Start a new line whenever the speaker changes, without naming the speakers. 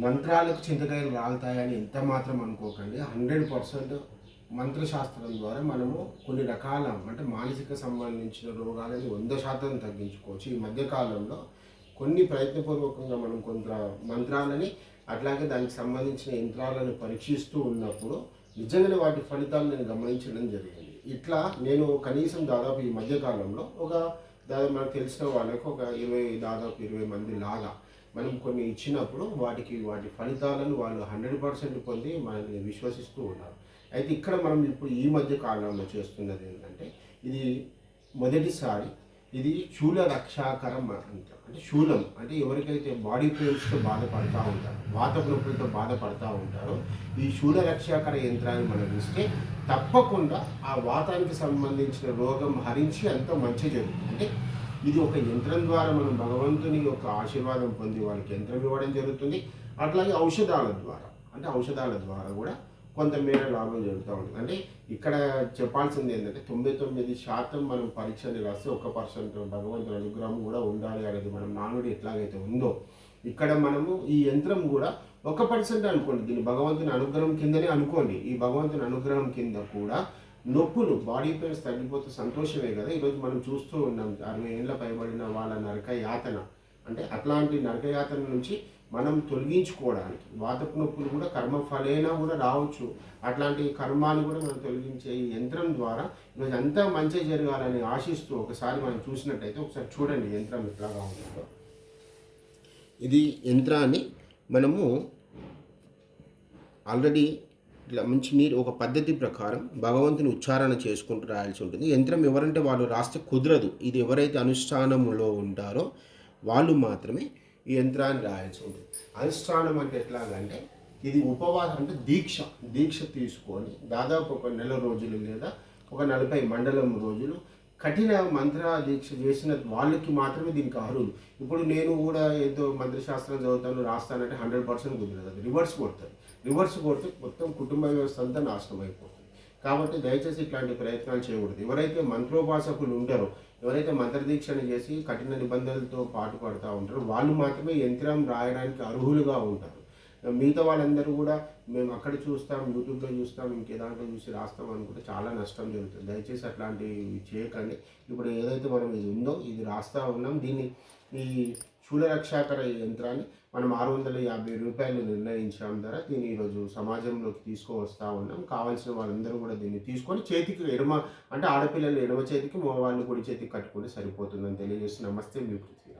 మంత్రాలకు చింతకాయలు రాలుతాయని ఎంత మాత్రం అనుకోకండి. హండ్రెడ్ పర్సెంట్ మంత్రశాస్త్రం ద్వారా మనము కొన్ని రకాల అంటే మానసిక సంబంధించిన రోగాలని వంద శాతం తగ్గించుకోవచ్చు. ఈ మధ్యకాలంలో కొన్ని ప్రయత్నపూర్వకంగా మనం కొంత మంత్రాలని అట్లాగే దానికి సంబంధించిన యంత్రాలను పరీక్షిస్తూ ఉన్నప్పుడు నిజంగానే వాటి ఫలితాలు నేను గమనించడం జరిగింది. ఇట్లా నేను కనీసం దాదాపు ఈ మధ్యకాలంలో ఒక దాదాపు మనకు తెలిసిన వాళ్ళకు ఒక ఇరవై దాదాపు ఇరవై మంది లాగా మనం కొన్ని ఇచ్చినప్పుడు వాటికి వాటి ఫలితాలను వాళ్ళు హండ్రెడ్ పర్సెంట్ పొంది మనల్ని విశ్వసిస్తూ ఉన్నారు అయితే ఇక్కడ మనం ఇప్పుడు ఈ మధ్య కాలంలో చేస్తున్నది ఏంటంటే ఇది మొదటిసారి ఇది శూల రక్షాకరం అంటారు అంటే శూలం అంటే ఎవరికైతే బాడీ పెయిన్స్తో బాధపడతా ఉంటారో వాత నొప్పులతో బాధపడతా ఉంటారో ఈ శూల రక్షాకర యంత్రాన్ని మనం ఇస్తే తప్పకుండా ఆ వాతానికి సంబంధించిన రోగం హరించి అంత మంచి జరుగుతుంది. అంటే ఇది ఒక యంత్రం ద్వారా మనం భగవంతుని యొక్క ఆశీర్వాదం పొంది వాళ్ళకి యంత్రం ఇవ్వడం జరుగుతుంది. అట్లాగే ఔషధాల ద్వారా అంటే ఔషధాల ద్వారా కూడా కొంతమేర లాభం జరుగుతూ ఉంటుంది. అంటే ఇక్కడ చెప్పాల్సింది ఏంటంటే తొంభై తొమ్మిది శాతం మనం పరీక్షలు రాస్తే ఒక పర్సెంట్ భగవంతుని అనుగ్రహం కూడా ఉండాలి అనేది మనం నానుడి ఎట్లాగైతే ఉందో. ఇక్కడ మనము ఈ యంత్రం కూడా ఒక పర్సెంట్ అనుకోండి. దీన్ని భగవంతుని అనుగ్రహం కిందనే అనుకోండి. ఈ భగవంతుని అనుగ్రహం కింద కూడా నొప్పులు బాడీ పెయిన్స్ తగ్గిపోతే సంతోషమే కదా? ఈరోజు మనం చూస్తూ ఉన్నాం అరవై ఏళ్ళ పైబడిన వాళ్ళ నరక యాతన అంటే అట్లాంటి నరక యాతన నుంచి మనం తొలగించుకోవడానికి. వాతపు నొప్పులు కూడా కర్మ ఫలైనా కూడా రావచ్చు. అట్లాంటి కర్మాలు కూడా మనం తొలగించే ఈ యంత్రం ద్వారా ఈరోజు అంతా మంచి జరగాలని ఆశిస్తూ ఒకసారి మనం చూసినట్టయితే ఒకసారి చూడండి యంత్రం ఎట్లాగా ఉంటుందో ఇది యంత్రాన్ని మనము ఆల్రెడీ ఇట్లా మంచి నీరు ఒక పద్ధతి ప్రకారం భగవంతుని ఉచ్చారణ చేసుకుంటూ రాయాల్సి ఉంటుంది. యంత్రం ఎవరంటే వాళ్ళు రాస్తే కుదరదు. ఇది ఎవరైతే అనుష్ఠానంలో ఉంటారో వాళ్ళు మాత్రమే ఈ యంత్రాన్ని రాయాల్సి ఉంటుంది. అనుష్ఠానం అంటే ఎట్లాగంటే ఇది ఉపవాసం అంటే దీక్ష దీక్ష తీసుకొని దాదాపు ఒక నెల రోజులు లేదా ఒక నలభై మండలం రోజులు కఠిన మంత్ర దీక్ష చేసిన వాళ్ళకి మాత్రమే దీనికి అర్హులు. ఇప్పుడు నేను కూడా ఏదో మంత్రశాస్త్రం చదువుతాను రాస్తానంటే హండ్రెడ్ పర్సెంట్ కుదరదు. అది రివర్స్ కొడుతుంది రివర్స్ కొడితే మొత్తం కుటుంబ వ్యవస్థ అంతా నాశనం అయిపోతుంది. కాబట్టి దయచేసి ఇట్లాంటి ప్రయత్నాలు చేయకూడదు. ఎవరైతే మంత్రోపాసకులు ఉంటారో ఎవరైతే మంత్రదీక్షను చేసి కఠిన నిబంధనలతో పాటు పడుతూ ఉంటారో వాళ్ళు మాత్రమే యంత్రం రాయడానికి అర్హులుగా ఉంటారు. మిగతా వాళ్ళందరూ కూడా మేము అక్కడ చూస్తాం యూట్యూబ్లో చూస్తాం ఇంకే దాంట్లో చూసి రాస్తాం అనుకుంటే చాలా నష్టం జరుగుతుంది. దయచేసి అట్లాంటివి చేయకండి. ఇప్పుడు ఏదైతే మనం ఇది ఉందో ఇది రాస్తా ఉన్నాం. దీన్ని ఈ శూలరక్షాకర యంత్రాన్ని మనం ఆరు వందల యాభై రూపాయలు నిర్ణయించడం ద్వారా దీన్ని ఈరోజు సమాజంలోకి తీసుకువస్తా ఉన్నాం. కావాల్సిన వాళ్ళందరూ కూడా దీన్ని తీసుకొని చేతికి ఎడమ అంటే ఆడపిల్లలు ఎడమ చేతికి మగవాళ్ళు కుడి చేతికి కట్టుకుంటే సరిపోతుందని తెలియజేసి నమస్తే మీ పృథ్వీ.